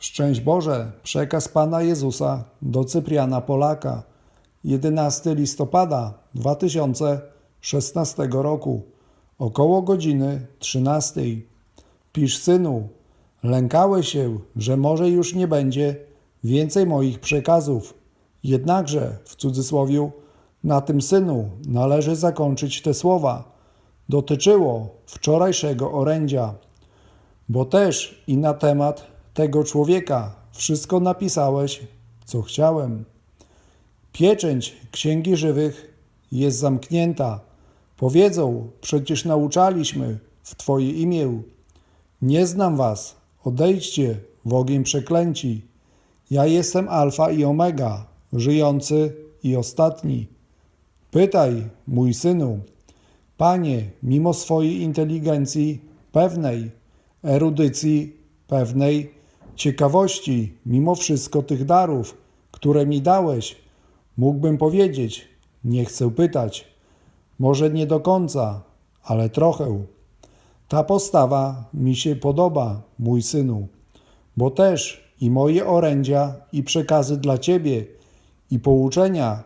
Szczęść Boże, przekaz Pana Jezusa do Cypriana Polaka. 11 listopada 2016 roku, około godziny 13. Pisz synu, lękałeś się, że może już nie będzie więcej moich przekazów. Jednakże, w cudzysłowie, na tym synu należy zakończyć te słowa. Dotyczyło wczorajszego orędzia bo też i na temat tego człowieka wszystko napisałeś, co chciałem. Pieczęć Księgi Żywych jest zamknięta. Powiedzą, przecież nauczaliśmy w Twoje imię. Nie znam Was, odejdźcie w ogień przeklęci. Ja jestem Alfa i Omega, żyjący i ostatni. Pytaj, mój synu, Panie, mimo swojej inteligencji pewnej, erudycji pewnej, ciekawości mimo wszystko tych darów, które mi dałeś, mógłbym powiedzieć, nie chcę pytać, może nie do końca, ale trochę. Ta postawa mi się podoba, mój synu, bo też i moje orędzia i przekazy dla Ciebie i pouczenia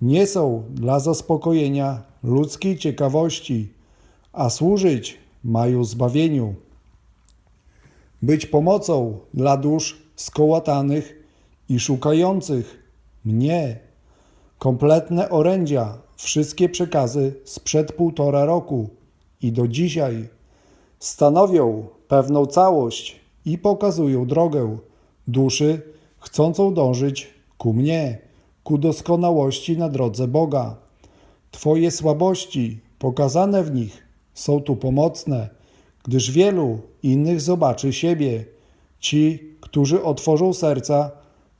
nie są dla zaspokojenia ludzkiej ciekawości, a służyć mają zbawieniu być pomocą dla dusz skołatanych i szukających mnie. Kompletne orędzia, wszystkie przekazy sprzed półtora roku i do dzisiaj stanowią pewną całość i pokazują drogę duszy chcącą dążyć ku mnie, ku doskonałości na drodze Boga. Twoje słabości pokazane w nich są tu pomocne gdyż wielu innych zobaczy siebie. Ci, którzy otworzą serca,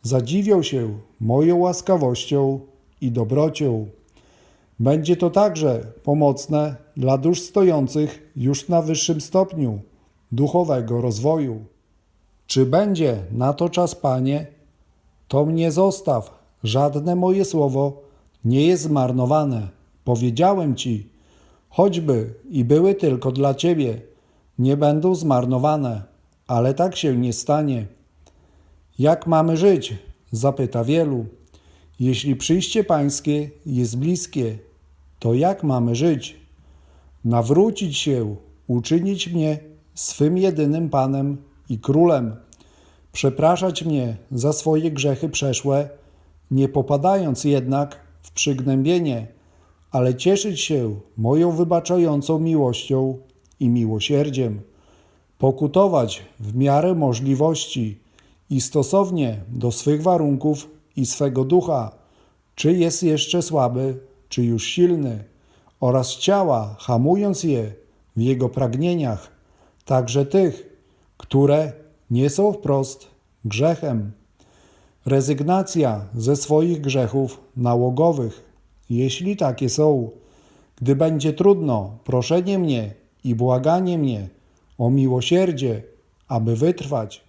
zadziwią się moją łaskawością i dobrocią. Będzie to także pomocne dla dusz stojących już na wyższym stopniu duchowego rozwoju. Czy będzie na to czas, Panie? To mnie zostaw, żadne moje słowo nie jest zmarnowane. Powiedziałem Ci, choćby i były tylko dla Ciebie, nie będą zmarnowane, ale tak się nie stanie. Jak mamy żyć? zapyta wielu. Jeśli przyjście Pańskie jest bliskie, to jak mamy żyć? Nawrócić się, uczynić mnie swym jedynym Panem i Królem, przepraszać mnie za swoje grzechy przeszłe, nie popadając jednak w przygnębienie, ale cieszyć się moją wybaczającą miłością i miłosierdziem, pokutować w miarę możliwości i stosownie do swych warunków i swego ducha, czy jest jeszcze słaby, czy już silny, oraz ciała, hamując je w jego pragnieniach, także tych, które nie są wprost grzechem. Rezygnacja ze swoich grzechów nałogowych, jeśli takie są, gdy będzie trudno, proszenie mnie i błaganie mnie o miłosierdzie, aby wytrwać.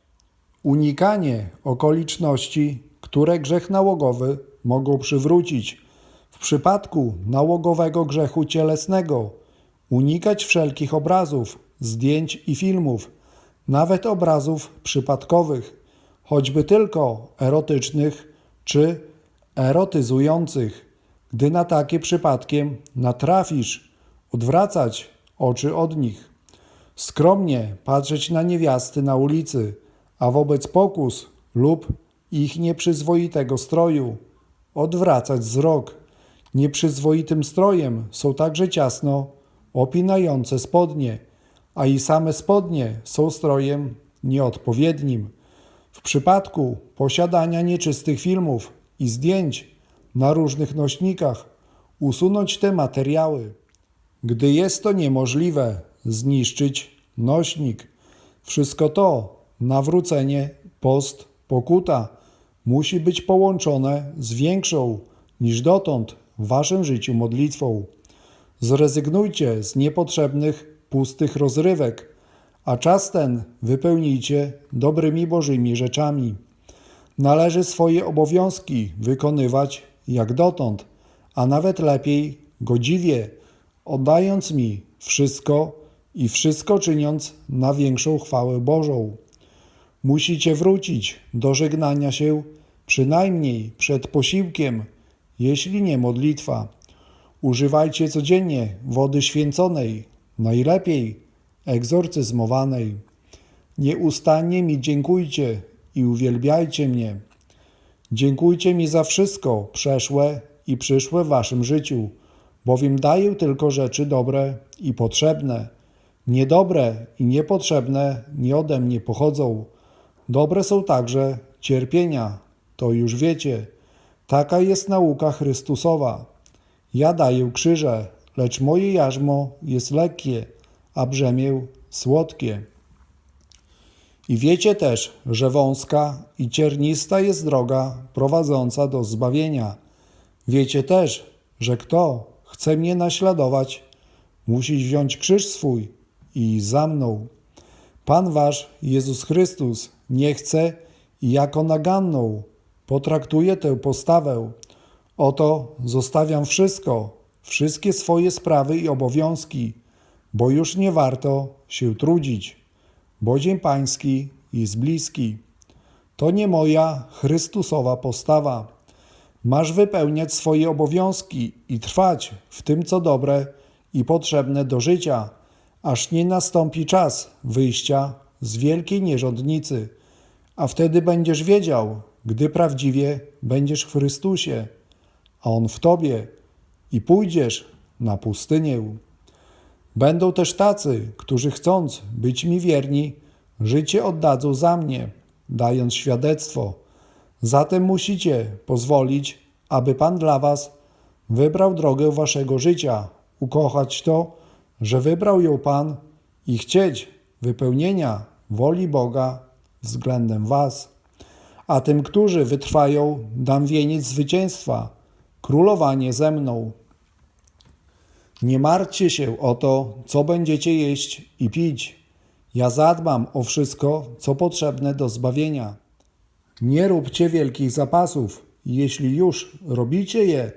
Unikanie okoliczności, które grzech nałogowy mogą przywrócić. W przypadku nałogowego grzechu cielesnego unikać wszelkich obrazów, zdjęć i filmów, nawet obrazów przypadkowych, choćby tylko erotycznych czy erotyzujących. Gdy na takie przypadkiem natrafisz, odwracać oczy od nich. Skromnie patrzeć na niewiasty na ulicy, a wobec pokus lub ich nieprzyzwoitego stroju odwracać wzrok. Nieprzyzwoitym strojem są także ciasno opinające spodnie, a i same spodnie są strojem nieodpowiednim. W przypadku posiadania nieczystych filmów i zdjęć na różnych nośnikach usunąć te materiały. Gdy jest to niemożliwe, zniszczyć nośnik. Wszystko to, nawrócenie, post, pokuta, musi być połączone z większą niż dotąd w waszym życiu modlitwą. Zrezygnujcie z niepotrzebnych, pustych rozrywek, a czas ten wypełnijcie dobrymi Bożymi rzeczami. Należy swoje obowiązki wykonywać jak dotąd, a nawet lepiej, godziwie, oddając mi wszystko i wszystko czyniąc na większą chwałę Bożą. Musicie wrócić do żegnania się przynajmniej przed posiłkiem, jeśli nie modlitwa. Używajcie codziennie wody święconej, najlepiej egzorcyzmowanej. Nieustannie mi dziękujcie i uwielbiajcie mnie. Dziękujcie mi za wszystko przeszłe i przyszłe w waszym życiu, bowiem daję tylko rzeczy dobre i potrzebne. Niedobre i niepotrzebne nie ode mnie pochodzą. Dobre są także cierpienia, to już wiecie. Taka jest nauka Chrystusowa. Ja daję krzyże, lecz moje jarzmo jest lekkie, a brzemię słodkie. I wiecie też, że wąska i ciernista jest droga prowadząca do zbawienia. Wiecie też, że kto chce mnie naśladować, musi wziąć krzyż swój i za mną. Pan wasz Jezus Chrystus nie chce i jako naganną potraktuje tę postawę. Oto zostawiam wszystko, wszystkie swoje sprawy i obowiązki, bo już nie warto się trudzić, bo dzień pański jest bliski. To nie moja Chrystusowa postawa. Masz wypełniać swoje obowiązki i trwać w tym, co dobre i potrzebne do życia, aż nie nastąpi czas wyjścia z wielkiej nierządnicy, a wtedy będziesz wiedział, gdy prawdziwie będziesz w Chrystusie, a On w Tobie i pójdziesz na pustynię. Będą też tacy, którzy chcąc być mi wierni, życie oddadzą za mnie, dając świadectwo. Zatem musicie pozwolić, aby Pan dla Was wybrał drogę Waszego życia, ukochać to, że wybrał ją Pan i chcieć wypełnienia woli Boga względem Was. A tym, którzy wytrwają, dam wieniec zwycięstwa, królowanie ze mną. Nie martwcie się o to, co będziecie jeść i pić. Ja zadbam o wszystko, co potrzebne do zbawienia. Nie róbcie wielkich zapasów. Jeśli już robicie je,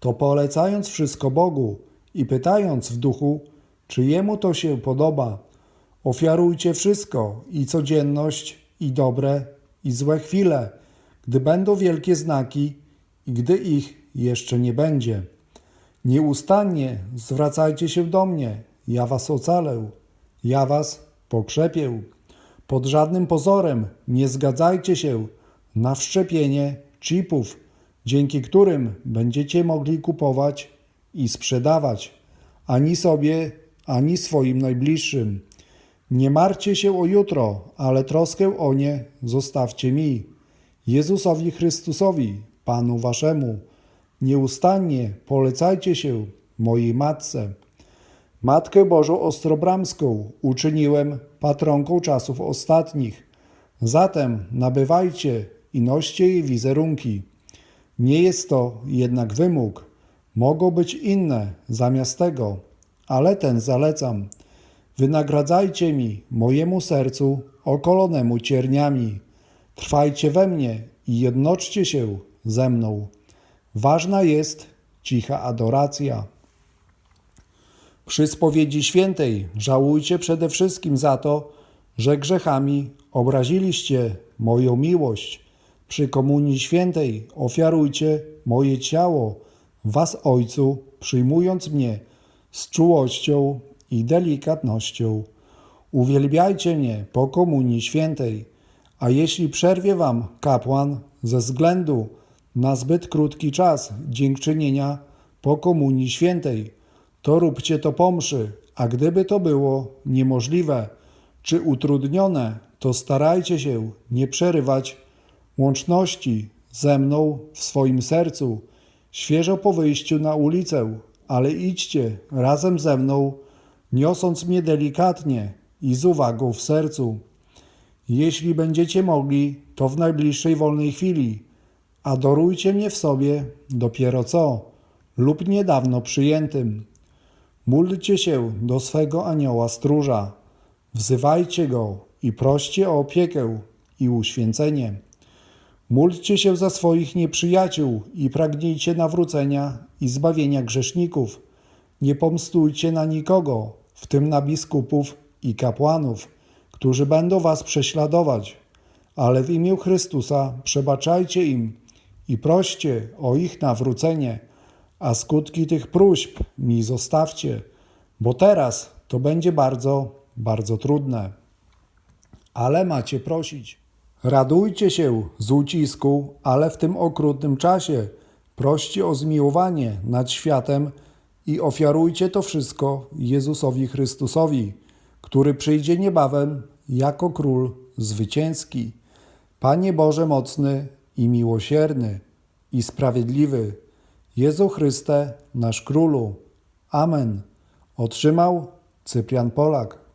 to polecając wszystko Bogu i pytając w duchu, czy Jemu to się podoba. Ofiarujcie wszystko i codzienność, i dobre, i złe chwile, gdy będą wielkie znaki i gdy ich jeszcze nie będzie. Nieustannie zwracajcie się do mnie, ja was ocalę, ja was pokrzepię. Pod żadnym pozorem nie zgadzajcie się na wszczepienie chipów, dzięki którym będziecie mogli kupować i sprzedawać, ani sobie, ani swoim najbliższym. Nie marcie się o jutro, ale troskę o nie zostawcie mi, Jezusowi Chrystusowi, Panu Waszemu. Nieustannie polecajcie się mojej Matce. Matkę Bożą Ostrobramską uczyniłem patronką czasów ostatnich. Zatem nabywajcie i noście jej wizerunki. Nie jest to jednak wymóg. Mogą być inne zamiast tego, ale ten zalecam. Wynagradzajcie mi, mojemu sercu, okolonemu cierniami. Trwajcie we mnie i jednoczcie się ze mną. Ważna jest cicha adoracja. Przy spowiedzi świętej żałujcie przede wszystkim za to, że grzechami obraziliście moją miłość. Przy komunii świętej ofiarujcie moje ciało, was Ojcu, przyjmując mnie z czułością i delikatnością. Uwielbiajcie mnie po komunii świętej, a jeśli przerwie wam kapłan ze względu na zbyt krótki czas dziękczynienia po komunii świętej, to róbcie to po mszy, a gdyby to było niemożliwe czy utrudnione, to starajcie się nie przerywać łączności ze mną w swoim sercu, świeżo po wyjściu na ulicę, ale idźcie razem ze mną, niosąc mnie delikatnie i z uwagą w sercu. Jeśli będziecie mogli, to w najbliższej wolnej chwili. Adorujcie mnie w sobie dopiero co, lub niedawno przyjętym. Módlcie się do swego anioła stróża, wzywajcie go i proście o opiekę i uświęcenie. Módlcie się za swoich nieprzyjaciół i pragnijcie nawrócenia i zbawienia grzeszników. Nie pomstujcie na nikogo, w tym na biskupów i kapłanów, którzy będą was prześladować. ale w imię Chrystusa przebaczajcie im i proście o ich nawrócenie, a skutki tych próśb mi zostawcie, bo teraz to będzie bardzo, bardzo trudne. Ale macie prosić. Radujcie się z ucisku, ale w tym okrutnym czasie proście o zmiłowanie nad światem i ofiarujcie to wszystko Jezusowi Chrystusowi, który przyjdzie niebawem jako król zwycięski. Panie Boże mocny i miłosierny i sprawiedliwy, Jezu Chryste, nasz królu. Amen. Otrzymał Cyprian Polak.